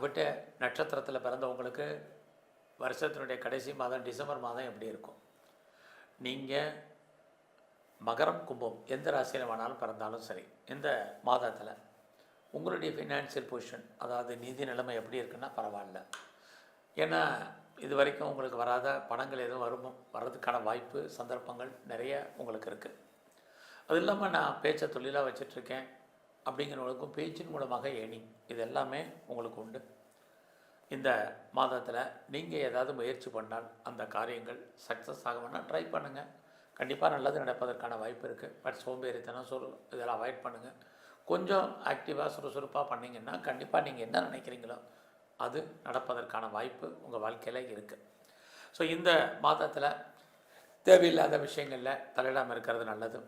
அவிட்ட நட்சத்திரத்தில் பிறந்தவங்களுக்கு வருஷத்தினுடைய கடைசி மாதம் டிசம்பர் மாதம் எப்படி இருக்கும்? நீங்கள் மகரம் கும்பம் எந்த ராசியில் வேணாலும் பிறந்தாலும் சரி இந்த மாதத்தில் உங்களுடைய ஃபினான்ஷியல் பொசிஷன் அதாவது நிதி நிலைமை எப்படி இருக்குன்னா பரவாயில்ல. ஏன்னா இது வரைக்கும் உங்களுக்கு வராத பணங்கள் எதுவும் வரும் வர்றதுக்கான வாய்ப்பு சந்தர்ப்பங்கள் நிறைய உங்களுக்கு இருக்குது அது இல்லாமல் நான் பேச்சை தொழிலாக வச்சிட்ருக்கேன் அப்படிங்கிறவங்களுக்கும் பேச்சின் மூலமாக ஏணி. இது எல்லாமே உங்களுக்கு உண்டு. இந்த மாதத்தில் நீங்கள் ஏதாவது முயற்சி பண்ணால் அந்த காரியங்கள் சக்ஸஸ் ஆகும்னா ட்ரை பண்ணுங்கள் கண்டிப்பாக நல்லது நடப்பதற்கான வாய்ப்பு இருக்குது பட் சோம்பேறித்தனம் சொல் இதெல்லாம் அவாய்ட் பண்ணுங்கள் கொஞ்சம் ஆக்டிவாக சுறுசுறுப்பாக பண்ணிங்கன்னா கண்டிப்பாக நீங்கள் என்ன நினைக்கிறீங்களோ அது நடப்பதற்கான வாய்ப்பு உங்கள் வாழ்க்கையில் இருக்குது ஸோ இந்த மாதத்தில் தேவையில்லாத விஷயங்களில் தலையிடாமல் இருக்கிறது நல்லது.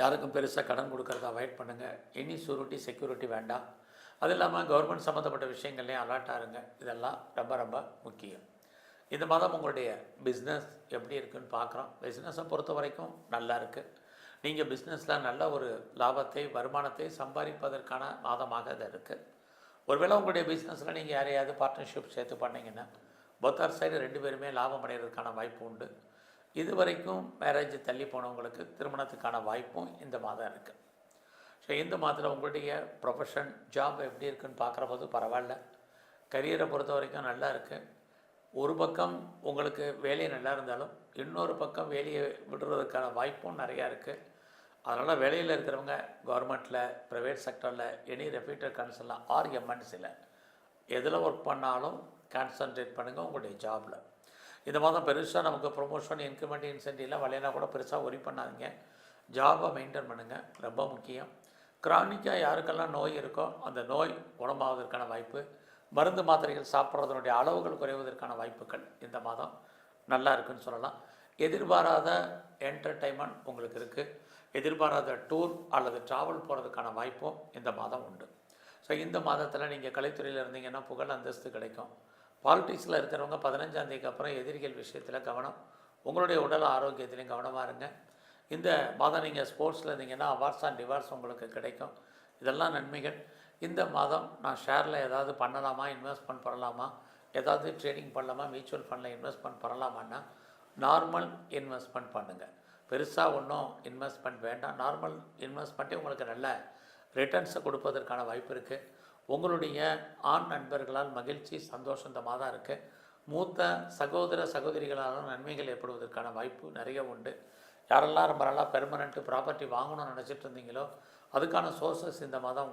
யாருக்கும் பெருசாக கடன் கொடுக்கறத அவாய்ட் பண்ணுங்கள் எனி சூரிட்டி செக்யூரிட்டி வேண்டாம். அது இல்லாமல் கவர்மெண்ட் சம்மந்தப்பட்ட விஷயங்கள்லையும் அலர்ட்டாக இருங்க. இதெல்லாம் ரொம்ப ரொம்ப முக்கியம். இந்த மாதம் உங்களுடைய பிஸ்னஸ் எப்படி இருக்குன்னு பார்க்குறோம். பிஸ்னஸை பொறுத்த வரைக்கும் நல்லா இருக்குது நீங்கள் பிஸ்னஸில் நல்ல ஒரு லாபத்தை வருமானத்தை சம்பாதிப்பதற்கான மாதமாக இது இருக்குது ஒருவேளை உங்களுடைய பிஸ்னஸில் நீங்கள் யாரையாவது பார்ட்னர்ஷிப் சேர்த்து பண்ணீங்கன்னா பொத்தார் சைடு ரெண்டு பேருமே லாபம் அடைகிறதுக்கான வாய்ப்பு உண்டு. இது வரைக்கும் மேரேஜ் தள்ளி போனவங்களுக்கு திருமணத்துக்கான வாய்ப்பும் இந்த மாதம் இருக்குது ஸோ இந்த மாதத்தில் உங்களுடைய ப்ரொஃபஷன் ஜாப் எப்படி இருக்குன்னு பார்க்குற போது பரவாயில்ல. கரியரை பொறுத்த வரைக்கும் நல்லா இருக்குது ஒரு பக்கம் உங்களுக்கு வேலை நல்லா இருந்தாலும் இன்னொரு பக்கம் வேலையை விடுறதுக்கான வாய்ப்பும் நிறையா இருக்குது அதனால் வேலையில் இருக்கிறவங்க கவர்மெண்ட்டில் ப்ரைவேட் செக்டரில் எனி ரெப்யூட்டட் கன்சர்னில் ஆர் எம்என்சியில் எதில் ஒர்க் பண்ணாலும் கான்சன்ட்ரேட் பண்ணுங்கள் உங்களுடைய ஜாபில் இந்த மாதம் பெருசாக நமக்கு ப்ரொமோஷன் இன்க்ரிமெண்ட் இன்சென்டிவ்லாம் வலையினா கூட பெருசாக ஒரி பண்ணாதீங்க. ஜாபை மெயின்டைன் பண்ணுங்கள் ரொம்ப முக்கியம். கிரானிக்காக யாருக்கெல்லாம் நோய் இருக்கோ அந்த நோய் குணமாவதற்கான வாய்ப்பு. மருந்து மாத்திரைகள் சாப்பிட்றதனுடைய அளவுகள் குறைவதற்கான வாய்ப்புகள் இந்த மாதம் நல்லா இருக்குன்னு சொல்லலாம். எதிர்பாராத என்டர்டைன்மெண்ட் உங்களுக்கு இருக்குது எதிர்பாராத டூர் அல்லது ட்ராவல் போகிறதுக்கான வாய்ப்பும் இந்த மாதம் உண்டு. ஸோ இந்த மாதத்தில் நீங்கள் கலைத்துறையில் இருந்தீங்கன்னா புகழ் அந்தஸ்து கிடைக்கும். பாலிடிக்ஸில் இருக்கிறவங்க பதினஞ்சாம் தேதிக்கு அப்புறம் எதிரிகள் விஷயத்தில் கவனம். உங்களுடைய உடல் ஆரோக்கியத்திலையும் கவனமாக இருங்க. இந்த மாதம் நீங்கள் ஸ்போர்ட்ஸில் இருந்தீங்கன்னா அவார்ட்ஸ் அண்ட் டிவார்ட்ஸ் உங்களுக்கு கிடைக்கும். இதெல்லாம் நன்மைகள். இந்த மாதம் நான் ஷேரில் ஏதாவது பண்ணலாமா இன்வெஸ்ட்மெண்ட் பண்ணலாமா ஏதாவது ட்ரேடிங் பண்ணலாமா மியூச்சுவல் ஃபண்டில் இன்வெஸ்ட்மெண்ட் பண்ணலாமான்னா நார்மல் இன்வெஸ்ட்மெண்ட் பண்ணுங்கள் பெருசாக ஒன்றும் இன்வெஸ்ட்மெண்ட் வேண்டாம். நார்மல் இன்வெஸ்ட்மெண்ட்டே உங்களுக்கு நல்ல ரிட்டர்ன்ஸை கொடுப்பதற்கான வாய்ப்பு இருக்குது உங்களுடைய ஆண் நண்பர்களால் மகிழ்ச்சி சந்தோஷம் தான் இருக்குது மூத்த சகோதர சகோதரிகளாலும் நன்மைகள் ஏற்படுவதற்கான வாய்ப்பு நிறைய உண்டு. யாரெல்லாம் ரொம்ப நல்லா பெர்மனண்ட்டு ப்ராப்பர்ட்டி வாங்கணும்னு நினச்சிட்டு இருந்தீங்களோ அதுக்கான சோர்சஸ் இந்த மாதம் உங்களுக்கு